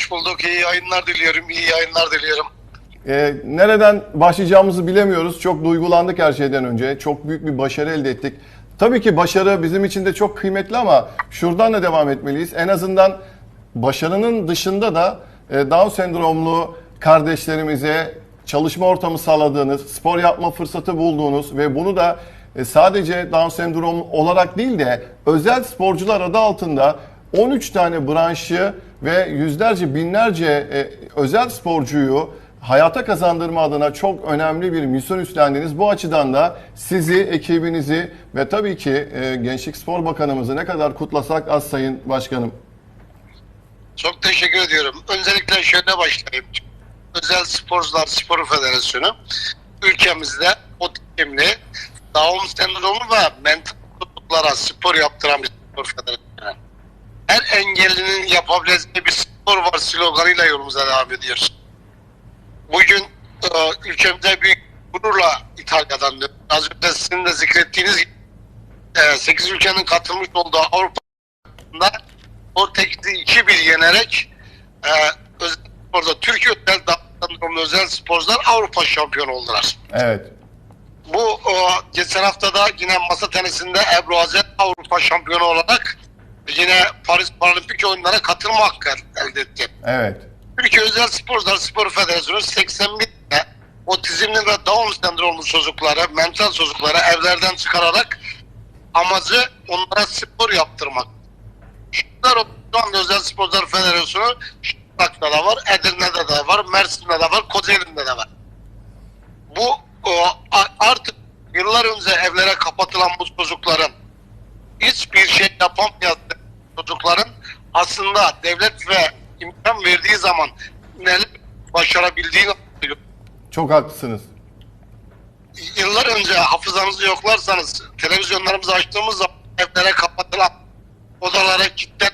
Hoş bulduk. İyi yayınlar diliyorum. İyi yayınlar diliyorum. Ee, nereden başlayacağımızı bilemiyoruz. Çok duygulandık her şeyden önce. Çok büyük bir başarı elde ettik. Tabii ki başarı bizim için de çok kıymetli ama şuradan da devam etmeliyiz. En azından başarının dışında da e, Down sendromlu kardeşlerimize çalışma ortamı sağladığınız, spor yapma fırsatı bulduğunuz ve bunu da e, sadece Down sendrom olarak değil de özel sporcular adı altında 13 tane branşı ve yüzlerce binlerce e, özel sporcuyu hayata kazandırma adına çok önemli bir misyon üstlendiniz. Bu açıdan da sizi, ekibinizi ve tabii ki e, Gençlik Spor Bakanımızı ne kadar kutlasak az Sayın Başkanım. Çok teşekkür ediyorum. Öncelikle şöyle başlayayım. Özel Sporcular Spor Federasyonu ülkemizde otizmli, Down sendromu ve mental bozukluklara spor yaptıran bir spor federasyonu. Her engellinin yapabileceği bir spor var sloganıyla yolumuza devam ediyoruz. Bugün e, ülkemize büyük gururla İtalya'dan. Az önce sizin de zikrettiğiniz gibi e, 8 ülkenin katılmış olduğu Avrupa'da Portekiz'i 2-1 yenerek e, özel sporda Türkiye özel sendromlu özel sporcular Avrupa şampiyonu oldular. Evet. Bu o, geçen hafta da yine masa tenisinde Ebru Azer Avrupa şampiyonu olarak yine Paris Paralimpik oyunlara katılma hakkı elde etti. Evet. Türkiye Özel Sporcular Spor Federasyonu 81 de otizmli ve Down sendromlu çocukları, mental çocukları evlerden çıkararak amacı onlara spor yaptırmak. Şunlar şu anda Özel Sporcular Federasyonu Şırnak'ta da var, Edirne'de de var, Mersin'de de var, Kocaeli'nde de var. Bu o, a- artık yıllar önce evlere kapatılan bu çocukların hiçbir şey yapamayan çocukların aslında devlet ve imkan verdiği zaman neler başarabildiğini anlıyor. Çok haklısınız. Yıllar önce hafızanızı yoklarsanız televizyonlarımızı açtığımız zaman evlere kapatılan odalara kilitlen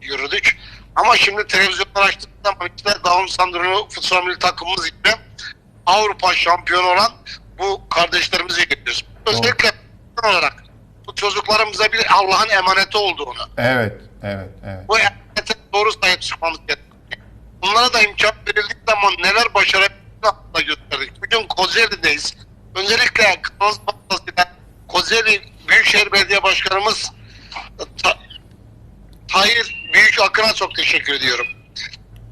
yürüdük. Ama şimdi televizyonlar açtığımız zaman işte Down sendromu futsal milli takımımız gibi Avrupa şampiyonu olan bu kardeşlerimizi görüyoruz. Özellikle olarak bu çocuklarımıza bir Allah'ın emaneti olduğunu, Evet. Evet. Evet. bu doğru sahip çıkmamız gerekiyor. Bunlara da imkan verildiği zaman neler başarabildiğini aslında gösterdik. Bugün Kocaeli'deyiz. Öncelikle kanalımız vasıtasıyla Kocaeli Büyükşehir Belediye Başkanımız Ta- Tahir Büyük Akın'a çok teşekkür ediyorum.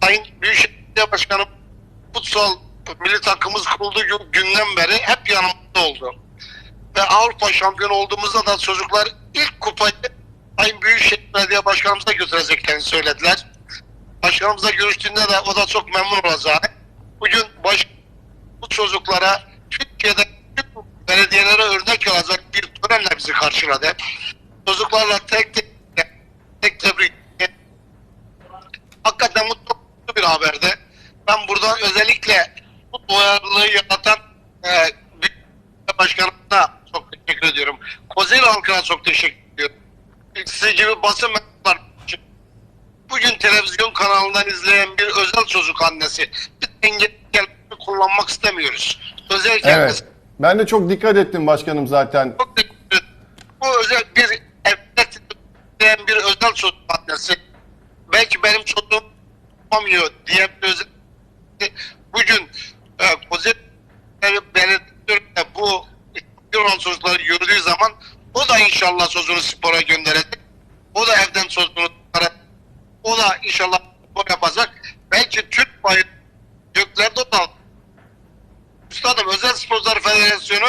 Sayın Büyükşehir Belediye Başkanım futsal milli takımımız kurulduğu gün- günden beri hep yanımızda oldu. Ve Avrupa şampiyonu olduğumuzda da çocuklar ilk kupayı Başkanımıza götüreceklerini söylediler. Başkanımızla görüştüğünde de o da çok memnun olacağını. Bugün baş, bu çocuklara Türkiye'de belediyelere örnek olacak bir törenle bizi karşıladı. Çocuklarla tek tek tek tebrik Hakikaten mutlu bir haberdi. Ben buradan özellikle bu duyarlılığı yaratan e, Başkanımıza çok teşekkür ediyorum. Kocaeli halkına çok teşekkür ediyorum. Sizi gibi basın bugün televizyon kanalından izleyen bir özel çocuk annesi bir engel kullanmak istemiyoruz. Özel Evet. Ben de çok dikkat ettim başkanım zaten. çok teşekkür ederim. Bu özel bir evlat izleyen bir özel çocuk annesi. Belki benim çocuğum yapamıyor diye bir özel bugün e, Kocaeli Belediyesi'nde bu olan çocukları gördüğü zaman o da inşallah çocuğunu spora gönderecek. O da evden çocuğunu. O da inşallah spor yapacak. Belki Türk bayrağı göklerde da Üstadım Özel Sporcular Federasyonu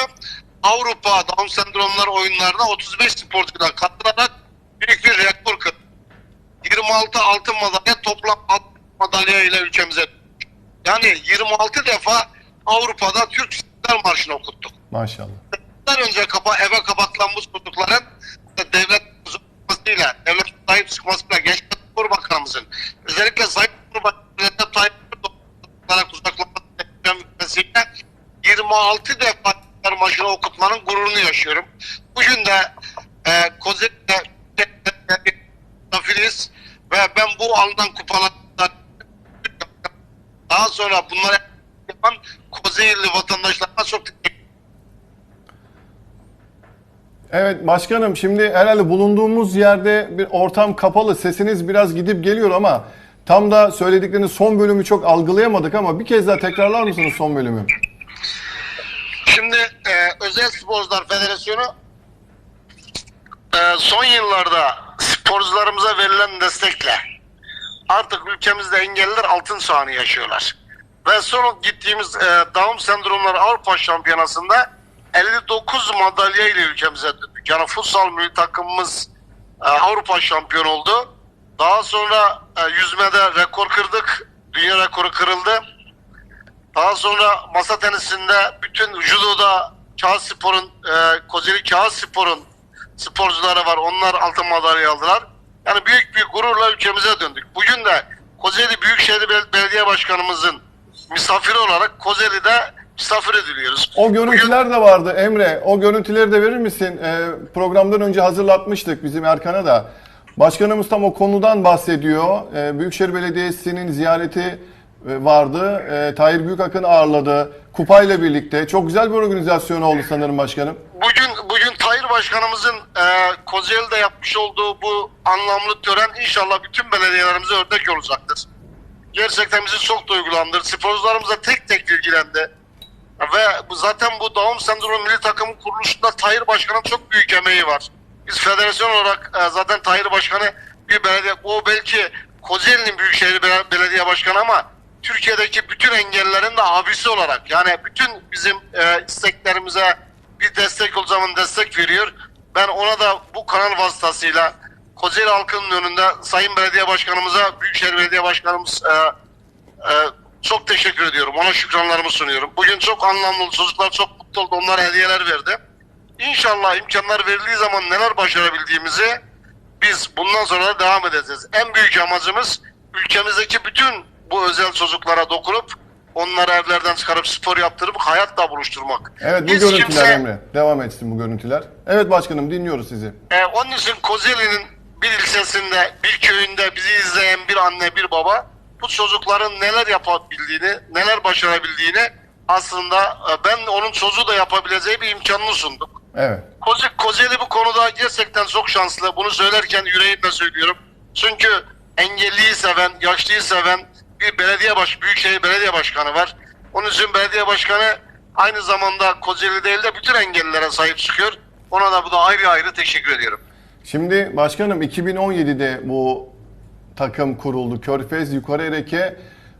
Avrupa Down sendromlar oyunlarına 35 sporcuyla katılarak büyük bir rekor kırdı. 26 altın madalya toplam altın madalya ile ülkemize yani 26 defa Avrupa'da Türk İstiklal Marşı'nı okuttuk. Maşallah. Yıllar önce kapa, eve kapatılan bu çocukların devlet uzatmasıyla, devlet sahip çıkmasıyla Gençlik Spor Bakanımızın özellikle Sayın Cumhurbaşkanı Recep Tayyip Erdoğan'a uzaklaşmasıyla 26 defa İstiklal Marşı'nı okutmanın gururunu yaşıyorum. Bugün de e, Kocaeli'de misafiriz ve ben bu alınan kupalardan daha sonra bunları yapan Kocaeli vatandaşlarına çok Evet başkanım şimdi herhalde bulunduğumuz yerde bir ortam kapalı. Sesiniz biraz gidip geliyor ama Tam da söyledikleriniz son bölümü çok algılayamadık ama bir kez daha tekrarlar mısınız son bölümü? Şimdi e, Özel Sporcular Federasyonu e, son yıllarda sporcularımıza verilen destekle artık ülkemizde engelliler altın çağını yaşıyorlar. Ve son gittiğimiz e, Down sendromları Avrupa Şampiyonası'nda 59 madalya ile ülkemize döndük. Yani futsal milli takımımız e, Avrupa şampiyon oldu. Daha sonra e, yüzmede rekor kırdık. Dünya rekoru kırıldı. Daha sonra masa tenisinde bütün judoda Kağıt Spor'un, e, Kocaeli Kağıt Spor'un sporcuları var. Onlar altın madalya aldılar. Yani büyük bir gururla ülkemize döndük. Bugün de Kocaeli Büyükşehir Bel- Belediye Başkanımızın misafiri olarak Kocaeli'de misafir ediliyoruz. O görüntüler de vardı Emre. O görüntüleri de verir misin? Ee, programdan önce hazırlatmıştık bizim Erkan'a da. Başkanımız tam o konudan bahsediyor. Ee, Büyükşehir Belediyesi'nin ziyareti e, vardı. Ee, Tahir Büyükakın ağırladı. Kupayla birlikte. Çok güzel bir organizasyon oldu sanırım başkanım. Bugün bugün Başkanımızın e, Kocaeli'de yapmış olduğu bu anlamlı tören inşallah bütün belediyelerimize örnek olacaktır. Gerçekten bizi çok duygulandırdı. Sporcularımıza tek tek ilgilendi. Ve zaten bu Down sendromu milli takımın kuruluşunda Tahir Başkan'ın çok büyük emeği var. Biz federasyon olarak e, zaten Tahir Başkan'ı bir belediye, o belki Kocaeli'nin Büyükşehir Bel- Belediye Başkanı ama Türkiye'deki bütün engellilerin de abisi olarak yani bütün bizim e, isteklerimize bir destek olacağımın destek veriyor. Ben ona da bu kanal vasıtasıyla Kocaeli halkının önünde Sayın Belediye Başkanımıza, Büyükşehir Belediye Başkanımız e, ee, çok teşekkür ediyorum. Ona şükranlarımı sunuyorum. Bugün çok anlamlı. Çocuklar çok mutlu oldu. Onlara hediyeler verdi. İnşallah imkanlar verildiği zaman neler başarabildiğimizi biz bundan sonra da devam edeceğiz. En büyük amacımız ülkemizdeki bütün bu özel çocuklara dokunup onları evlerden çıkarıp spor yaptırıp hayatla buluşturmak. Evet bu Biz görüntüler kimse- Emre. Devam etsin bu görüntüler. Evet başkanım dinliyoruz sizi. Ee, onun için Kocaeli'nin bir ilçesinde, bir köyünde bizi izleyen bir anne, bir baba bu çocukların neler yapabildiğini, neler başarabildiğini aslında e, ben onun çocuğu da yapabileceği bir imkanını sunduk. Evet. Koca, Kocaeli bu konuda gerçekten çok şanslı. Bunu söylerken yüreğimle söylüyorum. Çünkü engelliyi seven, yaşlıyı seven bir belediye baş, büyükşehir belediye başkanı var. Onun için belediye başkanı aynı zamanda Kocaeli değil de bütün engellilere sahip çıkıyor. Ona da bu da ayrı ayrı teşekkür ediyorum. Şimdi başkanım 2017'de bu takım kuruldu. Körfez Yukarı Ereke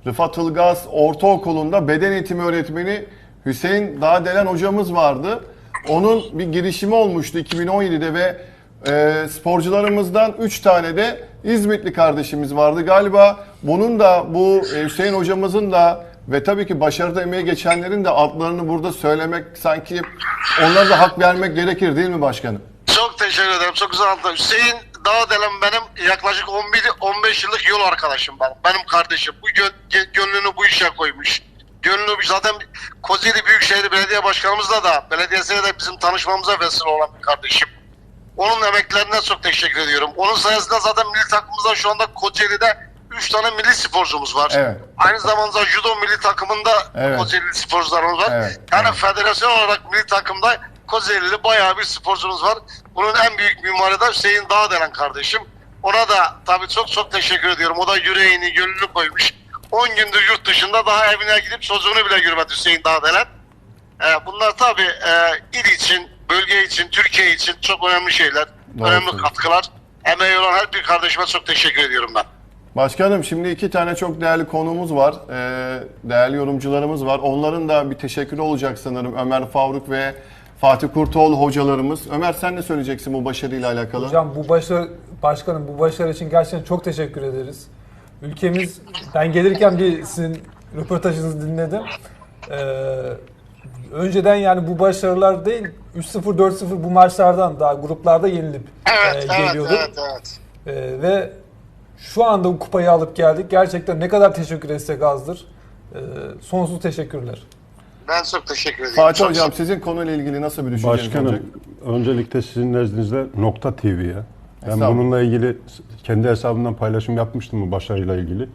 Rıfat Ilgaz Ortaokulu'nda beden eğitimi öğretmeni Hüseyin Dağdelen hocamız vardı. Onun bir girişimi olmuştu 2017'de ve e, sporcularımızdan 3 tane de İzmitli kardeşimiz vardı. Galiba bunun da bu e, Hüseyin hocamızın da ve tabii ki başarıda emeği geçenlerin de adlarını burada söylemek sanki onlara da hak vermek gerekir değil mi başkanım? Çok teşekkür ederim. Çok güzel anlattın. Hüseyin Dağdelen benim yaklaşık 11 15 yıllık yol arkadaşım benim. Benim kardeşim. Bu gönlünü bu işe koymuş. Gönlünü zaten Kocaeli Büyükşehir Belediye Başkanımızla da belediyesiyle de bizim tanışmamıza vesile olan bir kardeşim. Onun emeklerine çok teşekkür ediyorum. Onun sayesinde zaten milli takımımızda şu anda Kocaeli'de 3 tane milli sporcumuz var. Evet. Aynı zamanda judo milli takımında Evet. Kocaeli sporcularımız var. Evet, Yani evet. federasyon olarak milli takımda Kocaeli'li bayağı bir sporcumuz var. Bunun en büyük mimarı da Hüseyin Dağ denen kardeşim. Ona da tabii çok çok teşekkür ediyorum. O da yüreğini, gönlünü koymuş. 10 gündür yurt dışında daha evine gidip çocuğunu bile görmedi Hüseyin Dağ denen. Ee, bunlar tabii e, il için, bölge için, Türkiye için çok önemli şeyler. Doğru önemli katkılar. Emeği olan her bir kardeşime çok teşekkür ediyorum ben. Başkanım şimdi iki tane çok değerli konuğumuz var. Ee, değerli yorumcularımız var. Onların da bir teşekkürü olacak sanırım. Ömer Favruk ve Fatih Kurtoğlu hocalarımız. Ömer sen ne söyleyeceksin bu başarıyla alakalı? Hocam bu başarı, başkanım bu başarı için gerçekten çok teşekkür ederiz. Ülkemiz, ben gelirken bir sizin röportajınızı dinledim. Ee, önceden yani bu başarılar değil, 3-0, 4-0 bu maçlardan daha gruplarda yenilip Evet, e, evet, geliyorduk. evet, evet. Ee, ve şu anda bu kupayı alıp geldik. Gerçekten ne kadar teşekkür etsek azdır. Ee, sonsuz teşekkürler. Ben çok teşekkür ediyorum. Fatih Çok Hocam sizin konuyla ilgili nasıl bir düşünceniz olacak? Başkanım, öncelikle sizin nezdinizde Nokta TV'ye. Ben bununla ilgili kendi hesabımdan paylaşım yapmıştım bu başarıyla ilgili.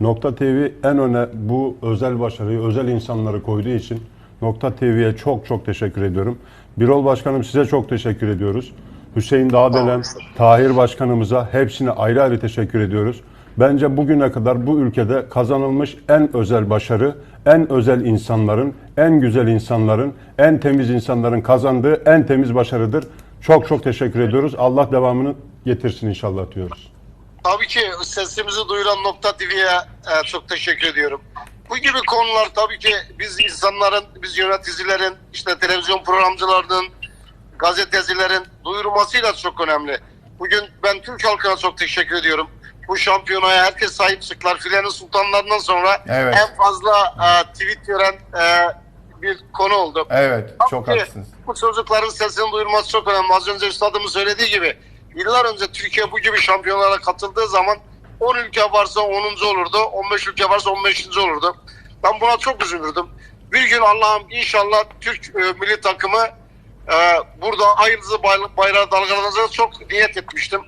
Nokta TV en öne bu özel başarıyı, özel insanları koyduğu için Nokta TV'ye çok çok teşekkür ediyorum. Birol Başkanım size çok teşekkür ediyoruz. Hüseyin Dağdelen, Tahir Başkanımıza hepsine ayrı ayrı teşekkür ediyoruz. Bence bugüne kadar bu ülkede kazanılmış en özel başarı, en özel insanların, en güzel insanların, en temiz insanların kazandığı en temiz başarıdır. Çok çok teşekkür ediyoruz. Allah devamını getirsin inşallah diyoruz. Tabii ki sesimizi duyuran Nokta TV'ye e, çok teşekkür ediyorum. Bu gibi konular tabii ki biz insanların, biz yöneticilerin, işte televizyon programcılarının, gazetecilerin duyurmasıyla çok önemli. Bugün ben Türk halkına çok teşekkür ediyorum. Bu şampiyonaya herkes sahip çıktılar. Filenin sultanlarından sonra Evet. en fazla e, tweet gören e, bir konu oldu. Evet, çok Tabii ki haklısınız. Bu çocukların sesini duyurması çok önemli. Az önce üstadımın söylediği gibi yıllar önce Türkiye bu gibi şampiyonlara katıldığı zaman 10 ülke varsa 10. olurdu. 15 ülke varsa 15. olurdu. Ben buna çok üzülürdüm. Bir gün Allah'ım inşallah Türk e, milli takımı e, burada ay yıldızı bay- bayrağı dalgalanacağına çok niyet etmiştim.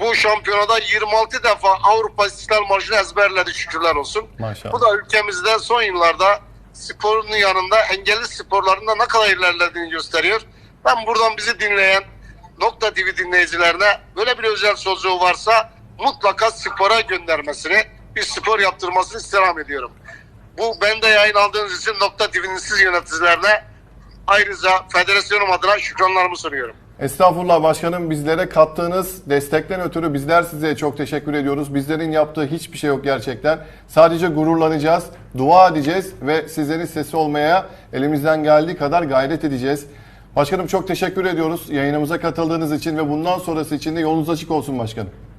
Bu şampiyonada 26 defa Avrupa İstiklal Marşı'nı ezberledi şükürler olsun. Maşallah. Bu da ülkemizde son yıllarda sporun yanında engelli sporlarında ne kadar ilerlediğini gösteriyor. Ben buradan bizi dinleyen Nokta TV dinleyicilerine böyle bir özel çocuğu varsa mutlaka spora göndermesini, bir spor yaptırmasını istirham ediyorum. Bu bende yayın aldığınız için Nokta TV'nin siz yöneticilerine ayrıca federasyonum adına şükranlarımı sunuyorum. Estağfurullah başkanım bizlere kattığınız destekten ötürü bizler size çok teşekkür ediyoruz. Bizlerin yaptığı hiçbir şey yok gerçekten. Sadece gururlanacağız, dua edeceğiz ve sizlerin sesi olmaya elimizden geldiği kadar gayret edeceğiz. Başkanım çok teşekkür ediyoruz yayınımıza katıldığınız için ve bundan sonrası için de yolunuz açık olsun başkanım.